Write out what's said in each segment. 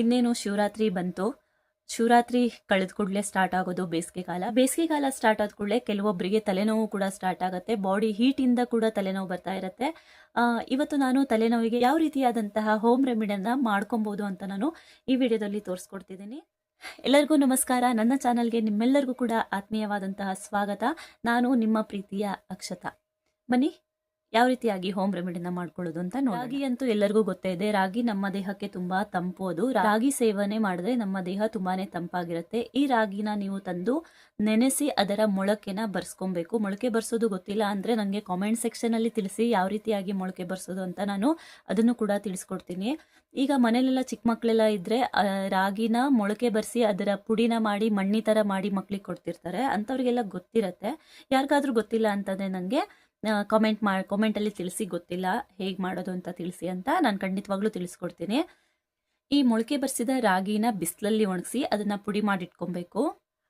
ಇನ್ನೇನು ಶಿವರಾತ್ರಿ ಬಂತು, ಶಿವರಾತ್ರಿ ಕಳೆದ ಕೂಡಲೇ ಸ್ಟಾರ್ಟ್ ಆಗೋದು ಬೇಸಿಗೆ ಕಾಲ. ಬೇಸಿಗೆ ಕಾಲ ಸ್ಟಾರ್ಟ್ ಆದ ಕೂಡಲೇ ಕೆಲವೊಬ್ಬರಿಗೆ ತಲೆನೋವು ಕೂಡ ಸ್ಟಾರ್ಟ್ ಆಗುತ್ತೆ ಬಾಡಿ ಹೀಟಿಂದ ಕೂಡ ತಲೆನೋವು ಬರ್ತಾ ಇರುತ್ತೆ. ಇವತ್ತು ನಾನು ತಲೆನೋವಿಗೆ ಯಾವ ರೀತಿಯಾದಂತಹ ಹೋಮ್ ರೆಮಿಡಿಯನ್ನು ಮಾಡ್ಕೊಬೋದು ಅಂತ ನಾನು ಈ ವಿಡಿಯೋದಲ್ಲಿ ತೋರಿಸ್ಕೊಡ್ತಿದ್ದೀನಿ. ಎಲ್ಲರಿಗೂ ನಮಸ್ಕಾರ. ನನ್ನ ಚಾನಲ್ಗೆ ನಿಮ್ಮೆಲ್ಲರಿಗೂ ಕೂಡ ಆತ್ಮೀಯವಾದಂತಹ ಸ್ವಾಗತ. ನಾನು ನಿಮ್ಮ ಪ್ರೀತಿಯ ಅಕ್ಷತಾ. ಬನ್ನಿ. ಯಾವ ರೀತಿಯಾಗಿ ಹೋಮ್ ರೆಮಿಡಿನ ಮಾಡ್ಕೊಳ್ಳೋದು ಅಂತ ನೋಡಿ ರಾಗಿ ಅಂತೂ ಎಲ್ಲರಿಗೂ ಗೊತ್ತೇ ಇದೆ. ರಾಗಿ ನಮ್ಮ ದೇಹಕ್ಕೆ ತುಂಬಾ ತಂಪು ಅದು ರಾಗಿ ಸೇವನೆ ಮಾಡಿದ್ರೆ ನಮ್ಮ ದೇಹ ತುಂಬಾನೇ ತಂಪಾಗಿರುತ್ತೆ. ಈ ರಾಗಿನ ನೀವು ತಂದು ನೆನೆಸಿ ಅದರ ಮೊಳಕೆನ ಬರ್ಸ್ಕೊಬೇಕು. ಮೊಳಕೆ ಬರ್ಸೋದು ಗೊತ್ತಿಲ್ಲ ಅಂದ್ರೆ ನನಗೆ ಕಾಮೆಂಟ್ ಸೆಕ್ಷನ್ ಅಲ್ಲಿ ತಿಳಿಸಿ ಯಾವ ರೀತಿಯಾಗಿ ಮೊಳಕೆ ಬರ್ಸೋದು ಅಂತ ನಾನು ಅದನ್ನು ಕೂಡ ತಿಳಿಸ್ಕೊಡ್ತೀನಿ. ಈಗ ಮನೇಲೆಲ್ಲ ಚಿಕ್ಕ ಮಕ್ಕಳೆಲ್ಲ ಇದ್ರೆ ರಾಗಿನ ಮೊಳಕೆ ಬರ್ಸಿ ಅದರ ಪುಡಿನ ಮಾಡಿ, ಮಣ್ಣಿ ತರ ಮಾಡಿ ಮಕ್ಳಿಗೆ ಕೊಡ್ತಿರ್ತಾರೆ. ಅಂತವ್ರಿಗೆಲ್ಲ ಗೊತ್ತಿರತ್ತೆ. ಯಾರಿಗಾದ್ರೂ ಗೊತ್ತಿಲ್ಲ ಅಂತಂದ್ರೆ ನನಗೆ ಕಾಮೆಂಟ್ ಮಾ ಕಾಮೆಂಟಲ್ಲಿ ತಿಳಿಸಿ, ಗೊತ್ತಿಲ್ಲ ಹೇಗೆ ಮಾಡೋದು ಅಂತ ತಿಳಿಸಿ ಅಂತ ನಾನು ಖಂಡಿತವಾಗ್ಲೂ ತಿಳಿಸ್ಕೊಡ್ತೀನಿ. ಈ ಮೊಳಕೆ ಬರೆಸಿದ ರಾಗಿನ ಬಿಸಿಲಲ್ಲಿ ಒಣಗಿಸಿ ಅದನ್ನು ಪುಡಿ ಮಾಡಿಟ್ಕೊಬೇಕು.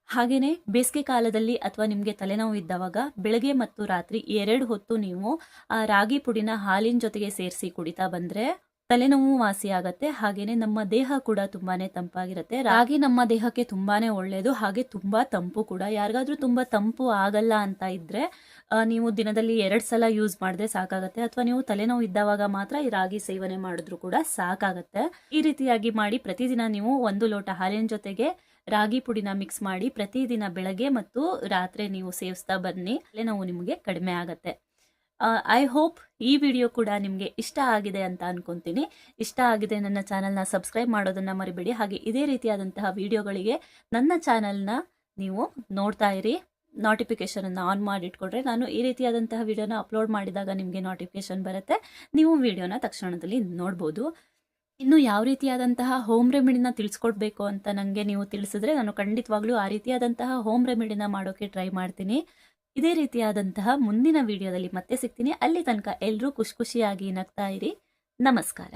ಹಾಗೆಯೇ ಬೇಸಿಗೆ ಕಾಲದಲ್ಲಿ ಅಥವಾ ನಿಮಗೆ ತಲೆನೋವು ಇದ್ದವಾಗ ಬೆಳಗ್ಗೆ ಮತ್ತು ರಾತ್ರಿ ಎರಡು ಹೊತ್ತು ನೀವು ಆ ರಾಗಿ ಪುಡಿನ ಹಾಲಿನ ಜೊತೆಗೆ ಸೇರಿಸಿ ಕುಡಿತಾ ಬಂದ್ರೆ ತಲೆನೋವು ವಾಸಿ ಆಗತ್ತೆ, ಹಾಗೇನೆ ನಮ್ಮ ದೇಹ ಕೂಡ ತುಂಬಾನೇ ತಂಪಾಗಿರುತ್ತೆ. ರಾಗಿ ನಮ್ಮ ದೇಹಕ್ಕೆ ತುಂಬಾನೇ ಒಳ್ಳೆಯದು ಹಾಗೆ ತುಂಬಾ ತಂಪು ಕೂಡ. ಯಾರಿಗಾದ್ರೂ ತುಂಬಾ ತಂಪು ಆಗಲ್ಲ ಅಂತ ಇದ್ರೆ ನೀವು ದಿನದಲ್ಲಿ ಎರಡ್ ಸಲ ಯೂಸ್ ಮಾಡಿದ್ರೆ ಸಾಕಾಗತ್ತೆ. ಅಥವಾ ನೀವು ತಲೆನೋವು ಇದ್ದಾಗ ಮಾತ್ರ ಈ ರಾಗಿ ಸೇವನೆ ಮಾಡಿದ್ರು ಕೂಡ ಸಾಕಾಗತ್ತೆ. ಈ ರೀತಿಯಾಗಿ ಮಾಡಿ ಪ್ರತಿದಿನ ನೀವು ಒಂದು ಲೋಟ ಹಾಲಿನ ಜೊತೆಗೆ ರಾಗಿ ಪುಡಿನ ಮಿಕ್ಸ್ ಮಾಡಿ ಪ್ರತಿದಿನ ಬೆಳಗ್ಗೆ ಮತ್ತು ರಾತ್ರಿ ನೀವು ಸೇವಿಸ್ತಾ ಬನ್ನಿ. ತಲೆನೋವು ನಿಮಗೆ ಕಡಿಮೆ ಆಗತ್ತೆ. ಐ ಹೋಪ್ ಈ ವಿಡಿಯೋ ಕೂಡ ನಿಮಗೆ ಇಷ್ಟ ಆಗಿದೆ ಅಂತ ಅನ್ಕೊಂತೀನಿ. ಇಷ್ಟ ಆಗಿದೆ ನನ್ನ ಚಾನಲ್ನ ಸಬ್ಸ್ಕ್ರೈಬ್ ಮಾಡೋದನ್ನು ಮರಿಬೇಡಿ. ಹಾಗೆ ಇದೇ ರೀತಿಯಾದಂತಹ ವಿಡಿಯೋಗಳಿಗೆ ನನ್ನ ಚಾನಲ್ನ ನೀವು ನೋಡ್ತಾ ಇರಿ. ನೋಟಿಫಿಕೇಶನ್ ಅನ್ನು ಆನ್ ಮಾಡಿ ಇಟ್ಕೊಂಡ್ರೆ ನಾನು ಈ ರೀತಿಯಾದಂತಹ ವಿಡಿಯೋನ ಅಪ್ಲೋಡ್ ಮಾಡಿದಾಗ ನಿಮಗೆ ನೋಟಿಫಿಕೇಶನ್ ಬರುತ್ತೆ. ನೀವು ವಿಡಿಯೋನ ತಕ್ಷಣದಲ್ಲಿ ನೋಡ್ಬೋದು. ಇನ್ನು ಯಾವ ರೀತಿಯಾದಂತಹ ಹೋಮ್ ರೆಮಿಡಿನ ತಿಳಿಸ್ಕೊಡ್ಬೇಕು ಅಂತ ನನಗೆ ನೀವು ತಿಳಿಸಿದ್ರೆ ನಾನು ಖಂಡಿತವಾಗ್ಲೂ ಆ ರೀತಿಯಾದಂತಹ ಹೋಮ್ ರೆಮಿಡಿನ ಮಾಡೋಕ್ಕೆ ಟ್ರೈ ಮಾಡ್ತೀನಿ. ಇದೇ ರೀತಿಯಾದಂತಹ ಮುಂದಿನ ವಿಡಿಯೋದಲ್ಲಿ ಮತ್ತೆ ಸಿಗ್ತೀನಿ. ಅಲ್ಲಿ ತನಕ ಎಲ್ಲರೂ ಖುಷಿ ಖುಷಿಯಾಗಿ ನಗ್ತಾ ಇರಿ. ನಮಸ್ಕಾರ.